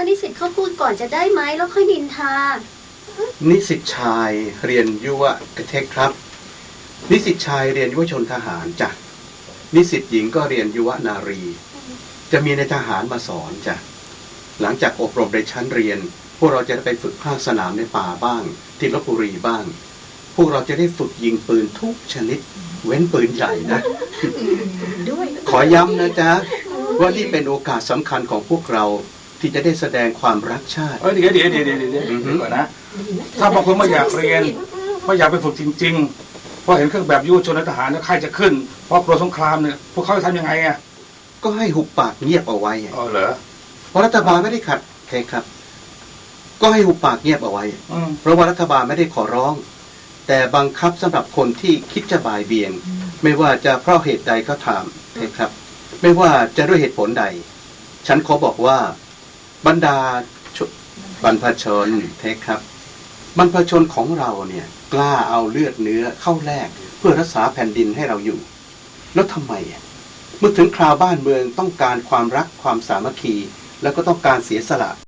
น้านิสิตเขาพูดก่อนจะได้ไหมแล้วค่อยนินทา นิสิตชายเรียนยุวเทคครับ นิสิตชายเรียนยุวชนทหารจ้ะนิสิตหญิงก็เรียนยุวนารี จะมีในทหารมาสอนจ้ะหลังจากอบรมในชั้นเรียน พวกเราจะได้ไปฝึกภาคสนามในป่าบ้าง ที่ลบบุรีบ้าง พวกเราจะได้ฝึกยิงปืนทุกชนิด เว้นปืนใหญ่นะด้วยขอย้ำนะจ๊ะว่านี่เป็นโอกาสสำคัญของพวกเรา ที่จะได้แสดงความรักชาติ เอ้ยเดี๋ยวเดี๋ยวเดี๋ยวเดี๋ยวเดี๋ยวอือฮึ เดี๋ยวก่อนนะ ถ้าบางคนไม่อยากเรียน ไม่อยากไปฝึกจริงๆ เพราะเห็นเครื่องแบบยุวชนและทหารแล้วใครจะขึ้น เพราะกลัวสงครามเนี่ย พวกเขาจะทำยังไงอะก็ให้หุบปากเงียบเอาไว้อ๋อเหรอเพราะรัฐบาลไม่ได้ขัดใครครับ ก็ให้หุบปากเงียบเอาไว้ อืม เพราะว่ารัฐบาลไม่ได้ขอร้อง แต่บังคับสำหรับคนที่คิดจะบ่ายเบี่ยง ไม่ว่าจะเพราะเหตุใดก็ตามเทครับ ไม่ว่าจะด้วยเหตุผลใด ฉันขอบอกว่า บรรดาบรรพชนเทครับ บรรพชนของเราเนี่ย กล้าเอาเลือดเนื้อเข้าแลกเพื่อรักษาแผ่นดินให้เราอยู่ แล้วทำไมอะเมื่อถึงคราวบ้านเมืองต้องการความรักความสามัคคี แล้วก็ต้องการเสียสละ